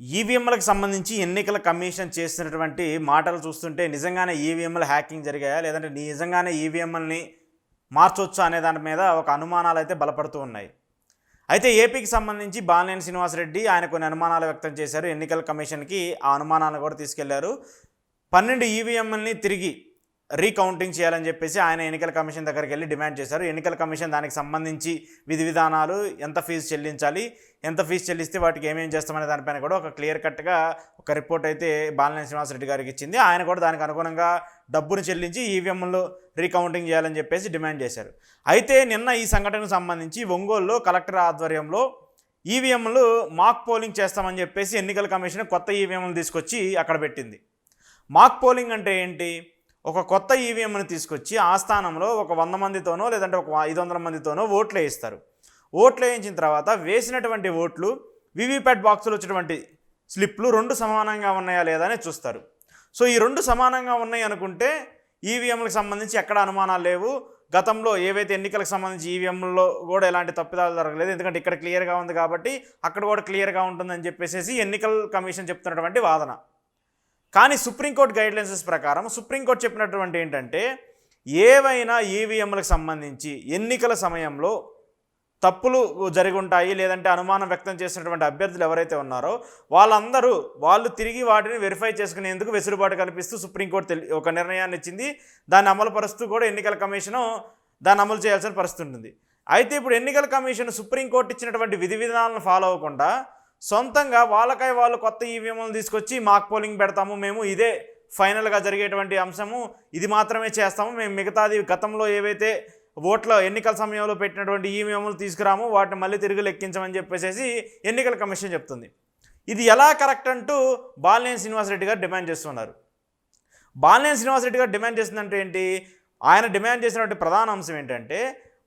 ఈవీఎంలకు సంబంధించి ఎన్నికల కమిషన్ చేసినటువంటి మాటలు చూస్తుంటే నిజంగానే ఈవీఎంలు హ్యాకింగ్ జరిగాయా? లేదంటే నిజంగానే ఈవీఎంలని మార్చొచ్చు అనే దాని మీద ఒక అనుమానాలు అయితే బలపడుతూ ఉన్నాయి. అయితే ఏపీకి సంబంధించి బాలినేని శ్రీనివాసరెడ్డి ఆయన కొన్ని అనుమానాలు వ్యక్తం చేశారు. ఎన్నికల కమిషన్కి ఆ అనుమానాలను కూడా తీసుకెళ్ళారు. పన్నెండు ఈవీఎంఎల్ని తిరిగి రీకౌంటింగ్ చేయాలని చెప్పేసి ఆయన ఎన్నికల కమిషన్ దగ్గరికి వెళ్ళి డిమాండ్ చేశారు. ఎన్నికల కమిషన్ దానికి సంబంధించి విధి విధానాలు ఎంత ఫీజు చెల్లించాలి ఎంత ఫీజు చెల్లిస్తే వాటికి ఏమేం చేస్తామనే దానిపైన కూడా ఒక క్లియర్ కట్గా ఒక రిపోర్ట్ అయితే బాలినేని శ్రీనివాసరెడ్డి గారికి ఇచ్చింది. ఆయన కూడా దానికి అనుగుణంగా డబ్బును చెల్లించి ఈవీఎంలు రీకౌంటింగ్ చేయాలని చెప్పేసి డిమాండ్ చేశారు. అయితే నిన్న ఈ సంఘటనకు సంబంధించి ఒంగోలులో కలెక్టర్ ఆధ్వర్యంలో ఈవీఎంలు మాక్ పోలింగ్ చేస్తామని చెప్పేసి ఎన్నికల కమిషన్ కొత్త ఈవీఎంలు తీసుకొచ్చి అక్కడ పెట్టింది. మాక్ పోలింగ్ అంటే ఏంటి? ఒక కొత్త ఈవీఎంను తీసుకొచ్చి ఆ స్థానంలో ఒక వంద మందితోనో లేదంటే ఒక ఐదు వందల మందితోనో ఓట్లు వేయిస్తారు. ఓట్లు వేయించిన తర్వాత వేసినటువంటి ఓట్లు వివిప్యాట్ బాక్సులు వచ్చినటువంటి స్లిప్లు రెండు సమానంగా ఉన్నాయా లేదా అని చూస్తారు. సో ఈ రెండు సమానంగా ఉన్నాయి అనుకుంటే ఈవీఎంలకు సంబంధించి ఎక్కడ అనుమానాలు లేవు. గతంలో ఏవైతే ఎన్నికలకు సంబంధించి ఈవీఎంలో కూడా ఎలాంటి తప్పిదాలు జరగలేదు. ఎందుకంటే ఇక్కడ క్లియర్గా ఉంది కాబట్టి అక్కడ కూడా క్లియర్గా ఉంటుందని చెప్పేసి ఎన్నికల కమిషన్ చెప్తున్నటువంటి వాదన. కానీ సుప్రీంకోర్టు గైడ్లైన్సెస్ ప్రకారం సుప్రీంకోర్టు చెప్పినటువంటి ఏంటంటే ఏవైనా ఈవీఎంలకు సంబంధించి ఎన్నికల సమయంలో తప్పులు జరిగి ఉంటాయి లేదంటే అనుమానం వ్యక్తం చేసినటువంటి అభ్యర్థులు ఎవరైతే ఉన్నారో వాళ్ళందరూ వాళ్ళు తిరిగి వాటిని వెరిఫై చేసుకునేందుకు వెసులుబాటు కల్పిస్తూ సుప్రీంకోర్టు ఒక నిర్ణయాన్ని ఇచ్చింది. దాన్ని అమలు పరుస్తూ కూడా ఎన్నికల కమిషను దాన్ని అమలు చేయాల్సిన పరిస్థితి ఉంటుంది. అయితే ఇప్పుడు ఎన్నికల కమిషన్ సుప్రీంకోర్టు ఇచ్చినటువంటి విధి విధానాలను ఫాలో అవ్వకుండా సొంతంగా వాళ్ళకై వాళ్ళు కొత్త ఈవీఎంలు తీసుకొచ్చి మాక్ పోలింగ్ పెడతాము. మేము ఇదే ఫైనల్గా జరిగేటువంటి అంశము. ఇది మాత్రమే చేస్తాము. మేము మిగతాది గతంలో ఏవైతే ఓట్ల ఎన్నికల సమయంలో పెట్టినటువంటి ఈవీఎంలు తీసుకురాము వాటిని మళ్ళీ తిరిగి లెక్కించమని చెప్పేసి ఎన్నికల కమిషన్ చెప్తుంది. ఇది ఎలా కరెక్ట్ అంటూ బాలినేని శ్రీనివాసరెడ్డి గారు డిమాండ్ చేస్తున్నారు. బాలినేని శ్రీనివాసరెడ్డి గారు డిమాండ్ చేస్తుందంటే ఏంటి? ఆయన డిమాండ్ చేసినటువంటి ప్రధాన అంశం ఏంటంటే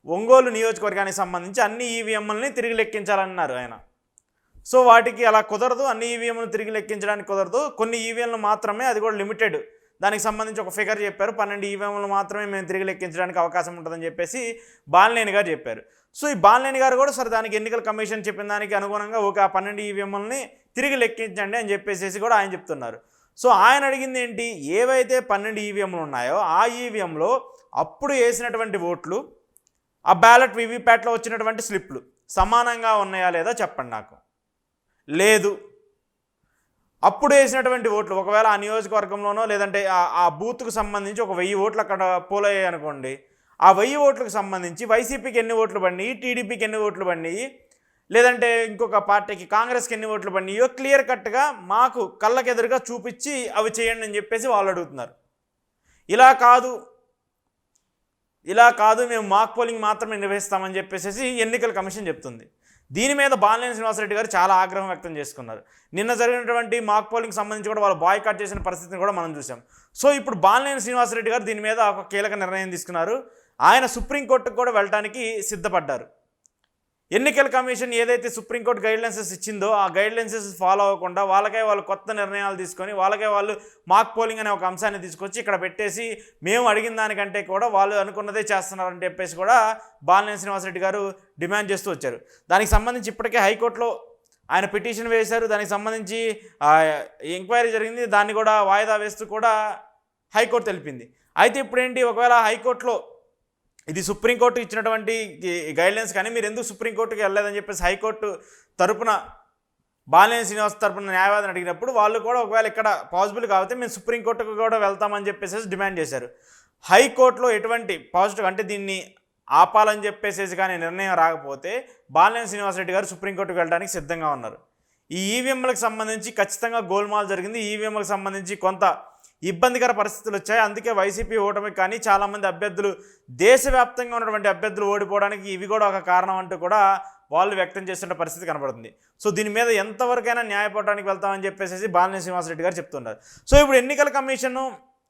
ఒంగోలు నియోజకవర్గానికి సంబంధించి అన్ని ఈవీఎంలని తిరిగి లెక్కించాలన్నారు ఆయన. సో వాటికి అలా కుదరదు. అన్ని ఈవీఎంలు తిరిగి లెక్కించడానికి కుదరదు. కొన్ని ఈవీఎంలు మాత్రమే అది కూడా లిమిటెడ్ దానికి సంబంధించి ఒక ఫిగర్ చెప్పారు. పన్నెండు ఈవీఎంలు మాత్రమే మేము తిరిగి లెక్కించడానికి అవకాశం ఉంటుందని చెప్పేసి బాలినేని గారు చెప్పారు. సో ఈ బాలినేని గారు కూడా సరే దానికి ఎన్నికల కమిషన్ చెప్పిన దానికి అనుగుణంగా ఒక పన్నెండు ఈవీఎంలని తిరిగి లెక్కించండి అని చెప్పేసి కూడా ఆయన చెప్తున్నారు. సో ఆయన అడిగింది ఏంటి? ఏవైతే పన్నెండు ఈవీఎంలు ఉన్నాయో ఆ ఈవీఎంలో అప్పుడు వేసినటువంటి ఓట్లు ఆ బ్యాలెట్ వివిప్యాట్లో వచ్చినటువంటి స్లిప్లు సమానంగా ఉన్నాయా లేదా చెప్పండి నాకు. లేదు. అప్పుడు వేసినటువంటి ఓట్లు ఒకవేళ ఆ నియోజకవర్గంలోనో లేదంటే ఆ- బూత్కు సంబంధించి ఒక వెయ్యి ఓట్లు అక్కడ పోలయ్యాయి అనుకోండి ఆ వెయ్యి ఓట్లకు సంబంధించి వైసీపీకి ఎన్ని ఓట్లు పడినాయి టీడీపీకి ఎన్ని ఓట్లు పడినాయి లేదంటే ఇంకొక పార్టీకి కాంగ్రెస్కి ఎన్ని ఓట్లు పడినాయో క్లియర్ కట్గా మాకు కళ్ళకెదురుగా చూపించి అవి చేయండి అని చెప్పేసి వాళ్ళు అడుగుతున్నారు. ఇలా కాదు. ఇలా కాదు. మేము మాక్ పోలింగ్ మాత్రమే నిర్వహిస్తామని చెప్పేసి ఎన్నికల కమిషన్ చెప్తుంది. దీని మీద బాలినేని శ్రీనివాసరెడ్డి గారు చాలా ఆగ్రహం వ్యక్తం చేసుకున్నారు. నిన్న జరిగినటువంటి మాక్ పోలింగ్ సంబంధించి కూడా వాళ్ళు బాయ్కాట్ చేసిన పరిస్థితిని కూడా మనం చూసాం సో ఇప్పుడు బాలినేని శ్రీనివాసరెడ్డి గారు దీని మీద ఒక కీలక నిర్ణయం తీసుకున్నారు. ఆయన సుప్రీంకోర్టుకు కూడా వెళ్ళడానికి సిద్ధపడ్డారు. ఎన్నికల కమిషన్ ఏదైతే సుప్రీంకోర్టు గైడ్లైన్సెస్ ఇచ్చిందో ఆ గైడ్లైన్సెస్ ఫాలో అవ్వకుండా వాళ్ళకే వాళ్ళు కొత్త నిర్ణయాలు తీసుకొని వాళ్ళకే వాళ్ళు మాక్ పోలింగ్ అనే ఒక అంశాన్ని తీసుకొచ్చి ఇక్కడ పెట్టేసి మేము అడిగిన దానికంటే కూడా వాళ్ళు అనుకున్నదే చేస్తున్నారని చెప్పేసి కూడా బాలినేని శ్రీనివాసరెడ్డి గారు డిమాండ్ చేస్తూ వచ్చారు. దానికి సంబంధించి ఇప్పటికే హైకోర్టులో ఆయన పిటిషన్ వేశారు. దానికి సంబంధించి ఎంక్వైరీ జరిగింది. దాన్ని కూడా వాయిదా వేస్తూ కూడా హైకోర్టు తెలిపింది. అయితే ఇప్పుడేంటి? ఒకవేళ హైకోర్టులో ఇది సుప్రీంకోర్టు ఇచ్చినటువంటి గైడ్లైన్స్ కానీ మీరు ఎందుకు సుప్రీంకోర్టుకి వెళ్ళలేదని చెప్పేసి హైకోర్టు తరపున బాలినేని శ్రీనివాస్ తరపున న్యాయవాదిని అడిగినప్పుడు వాళ్ళు కూడా ఒకవేళ ఇక్కడ పాసిబుల్ కాకపోతే మేము సుప్రీంకోర్టుకు కూడా వెళ్తామని చెప్పేసి డిమాండ్ చేశారు. హైకోర్టులో ఎటువంటి పాజిటివ్ అంటే దీన్ని ఆపాలని చెప్పేసేసి కానీ నిర్ణయం రాకపోతే బాలినేని శ్రీనివాసరెడ్డి గారు సుప్రీంకోర్టుకు వెళ్ళడానికి సిద్ధంగా ఉన్నారు. ఈ ఈవీఎంలకు సంబంధించి ఖచ్చితంగా గోల్మాల్ జరిగింది. ఈవీఎంలకు సంబంధించి కొంత ఇబ్బందికర పరిస్థితులు వచ్చాయి. అందుకే వైసీపీ ఓటమి కానీ చాలామంది అభ్యర్థులు దేశవ్యాప్తంగా ఉన్నటువంటి అభ్యర్థులు ఓడిపోవడానికి ఇవి కూడా ఒక కారణం అంటూ కూడా వాళ్ళు వ్యక్తం చేస్తున్న పరిస్థితి కనబడుతుంది. సో దీని మీద ఎంతవరకైనా న్యాయపోవడానికి వెళ్తామని చెప్పేసి బాలినేని శ్రీనివాసరెడ్డి గారు చెప్తున్నారు. సో ఇప్పుడు ఎన్నికల కమిషన్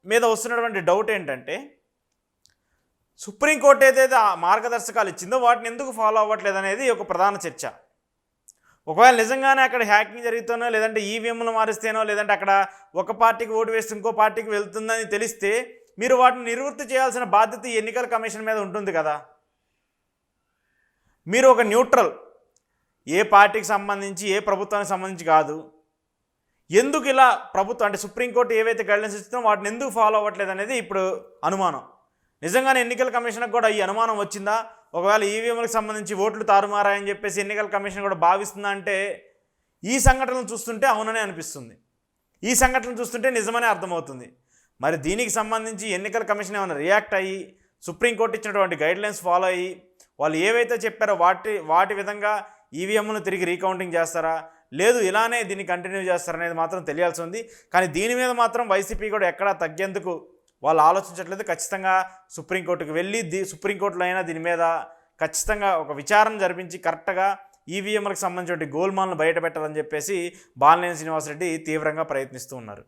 మీద వస్తున్నటువంటి డౌట్ ఏంటంటే సుప్రీంకోర్టు ఏదైతే మార్గదర్శకాలు ఇచ్చిందో వాటిని ఎందుకు ఫాలో అవ్వట్లేదు అనేది ఒక ప్రధాన చర్చ. ఒకవేళ నిజంగానే అక్కడ హ్యాకింగ్ జరుగుతుందో లేదంటే ఈవీఎంలు మారిస్తేనో లేదంటే అక్కడ ఒక పార్టీకి ఓటు వేస్తే ఇంకో పార్టీకి వెళ్తుందని తెలిస్తే మీరు వాటిని నివృత్తి చేయాల్సిన బాధ్యత ఎన్నికల కమిషన్ మీద ఉంటుంది కదా. మీరు ఒక న్యూట్రల్ ఏ పార్టీకి సంబంధించి ఏ ప్రభుత్వానికి సంబంధించి కాదు. ఎందుకు ఇలా ప్రభుత్వం అంటే సుప్రీంకోర్టు ఏవైతే గైడ్లైన్స్ ఇస్తుందో వాటిని ఎందుకు ఫాలో అవ్వట్లేదు అనేది ఇప్పుడు అనుమానం. నిజంగానే ఎన్నికల కమిషన్కి కూడా ఈ అనుమానం వచ్చిందా? ఒకవేళ ఈవీఎంలకు సంబంధించి ఓట్లు తారుమారాయని చెప్పేసి ఎన్నికల కమిషన్ కూడా భావిస్తుందా అంటే ఈ సంఘటనలు చూస్తుంటే అవుననే అనిపిస్తుంది. ఈ సంఘటనలు చూస్తుంటే నిజమనే అర్థమవుతుంది. మరి దీనికి సంబంధించి ఎన్నికల కమిషన్ ఏమైనా రియాక్ట్ అయ్యి సుప్రీంకోర్టు ఇచ్చినటువంటి గైడ్లైన్స్ ఫాలో అయ్యి వాళ్ళు ఏవైతే చెప్పారో వాటి వాటి విధంగా ఈవీఎంను తిరిగి రీకౌంటింగ్ చేస్తారా? లేదు ఇలానే దీన్ని కంటిన్యూ చేస్తారనేది మాత్రం తెలియాల్సి ఉంది. కానీ దీని మీద మాత్రం వైసీపీ కూడా ఎక్కడా తగ్గేందుకు వాళ్ళు ఆలోచించట్లేదు. ఖచ్చితంగా సుప్రీంకోర్టుకు వెళ్ళి దీ సుప్రీంకోర్టులో అయినా దీని మీద ఖచ్చితంగా ఒక విచారణ జరిపించి కరెక్ట్గా ఈవీఎంలకు సంబంధించిన గోల్మాల్ను బయటపెట్టాలని చెప్పేసి బాలినేని శ్రీనివాసరెడ్డి తీవ్రంగా ప్రయత్నిస్తూ ఉన్నారు.